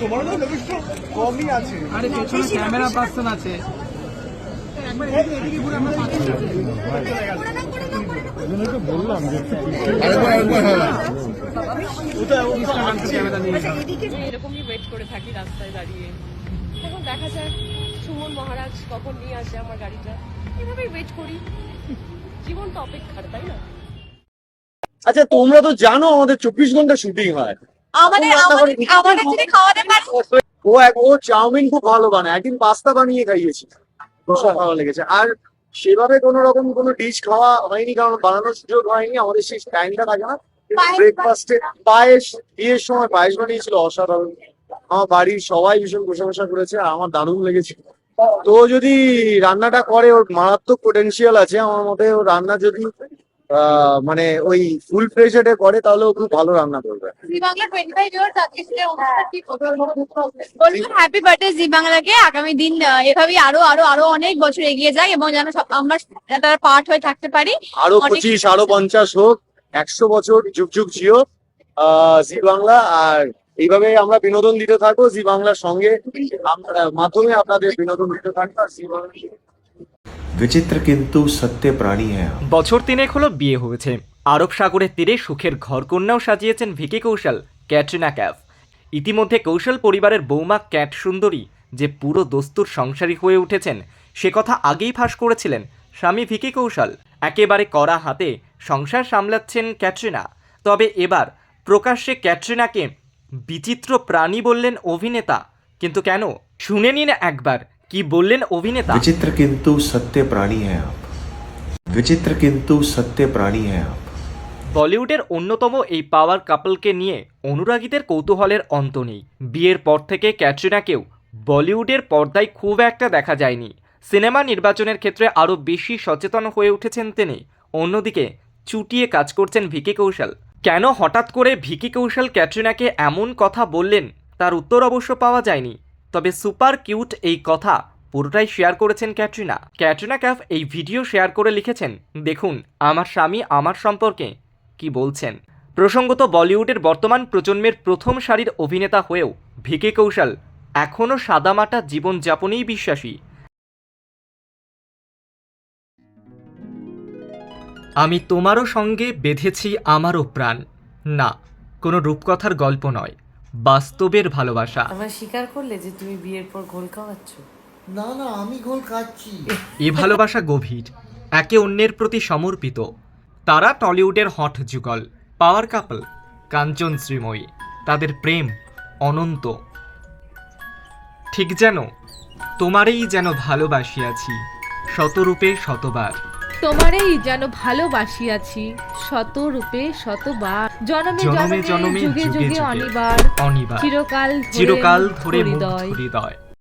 তোমার না কমই আছে আরে পেছনে ক্যামেরা পার্সন আছে। ক্যামেরা এরকমই ওয়েট করে থাকি রাস্তায় দাঁড়িয়ে। এখন দেখা যাক সুমন মহারাজ কখন নিয়ে আসে আমার গাড়িটা। এভাবেই ওয়েট করি। জীবনটা অপেক্ষার তাই না? আচ্ছা তোমরা তো জানো আমাদের চব্বিশ ঘণ্টা শুটিং হয়। আমাদের আমাদের আমাদের খাওয়াতে পারে ও এক ও চাউমিন খুব ভালো বানায়। একদিন পাস্তা বানিয়ে খাইয়েছি। ভীষণ ভালো লেগেছে। আর সেভাবে কোন রকম কোনো ডিশ খাওয়া হয়নি কারণ বানানোর সুযোগ হয়নি। আমাদের সেই টাইমটা থাকে না। ব্রেকফাস্টে পায়েস বিয়ের সময় পায়েস বানিয়েছিল অসাধারণ। আমার বাড়ির সবাই ভীষণ প্রশংসা করেছে আর আমার দারুণ লেগেছে। তো যদি রান্নাটা করে ওর মারাত্মক পোটেন্সিয়াল আছে। আমার মতে ওর রান্না যদি মানে ওই ফুল প্রেশারে করে তাহলে ও খুব ভালো রান্না করবে। Zee Bangla twenty five years আজকে সেটা অনুষ্ঠান কি বলব? হ্যাপি বার্থডে জি বাংলাকে। আগামী দিন এভাবেই আরও আরও আরও অনেক বছর এগিয়ে যায় এবং যেন সব- আমরা তার পার্ট হয়ে থাকতে পারি। আরও অনেক- পঁচিশ আরও পঞ্চাশ হোক একশো বছর যুগ যুগ জিও আহ, জি বাংলা। আর এইভাবে আমরা বিনোদন দিতে থাকব জি বাংলার সঙ্গে। মাধ্যমে আপনাদের বিনোদন দিতে থাকব আর জি বাংলা বিচিত্র কিন্তু সত্য প্রাণী হ্যাঁ বছর তিনেক হলো বিয়ে হয়েছে। আরব সাগরের তীরে সুখের ঘরকন্যাও সাজিয়েছেন ভিকি কৌশল, ক্যাটরিনা ক্যাফ। ইতিমধ্যে কৌশল পরিবারের বৌমা ক্যাট সুন্দরী, যে পুরো দস্তুর সংসারী হয়ে উঠেছেন, সে কথা আগেই ফাঁস করেছিলেন স্বামী ভিকি কৌশল। একেবারে কড়া হাতে সংসার সামলাচ্ছেন ক্যাটরিনা। তবে এবার প্রকাশ্যে ক্যাটরিনাকে বিচিত্র প্রাণী বললেন অভিনেতা। কিন্তু কেন? শুনে নিন একবার। কি বললেন অভিনেতা বিচিত্র কিন্তু সত্য প্রাণী হ্যাঁ আপ বিচিত্র কিন্তু সত্য প্রাণী হ্যাঁ আপ বলিউডের অন্যতম এই পাওয়ার কাপলকে নিয়ে অনুরাগীদের কৌতূহলের অন্ত নেই। বিয়ের পর থেকে ক্যাটরিনাকেও বলিউডের পর্দায় খুব একটা দেখা যায়নি। সিনেমা নির্বাচনের ক্ষেত্রে আরও বেশি সচেতন হয়ে উঠেছেন তিনি। অন্যদিকে চুটিয়ে কাজ করছেন ভিকি কৌশল। কেন হঠাৎ করে ভিকি কৌশল ক্যাটরিনাকে এমন কথা বললেন তার উত্তর অবশ্য পাওয়া যায়নি। তবে সুপার কিউট এই কথা পুরোটাই শেয়ার করেছেন ক্যাটরিনা। ক্যাটরিনা ক্যাফ এই ভিডিও শেয়ার করে লিখেছেন, দেখুন, আমার স্বামী আমার সম্পর্কে কি বলছেন? প্রসঙ্গত বলিউডের বর্তমান প্রজন্মের প্রথম সারির অভিনেতা হয়েও ভিকে কৌশল এখনও সাদামাটা জীবনযাপনেই বিশ্বাসী। আমি তোমারও সঙ্গে বেঁধেছি আমারও প্রাণ। না, কোনো রূপকথার গল্প নয়। বাস্তবের ভালোবাসা। আমার স্বীকার করলে যে তুমি বিয়ের পর ঘোল খাওয়াচ্ছ? না না আমি গোল খাচ্ছি। এ ভালোবাসা গভীর একে অন্যের প্রতি সমর্পিত। তারা টলিউডের হট যুগল পাওয়ার কাপল কাঞ্চন শ্রীময়ী। তাদের প্রেম অনন্ত। ঠিক যেন তোমারেই যেন ভালোবাসিয়াছি শতরূপে শতবার। তোমারেই যেন ভালোবাসিয়াছি শত রূপে শতবার। জনমে জনমে জনমে যুগে যুগে অনিবার। অনিবার। চিরকাল চিরকাল ধরে হৃদয় হৃদয়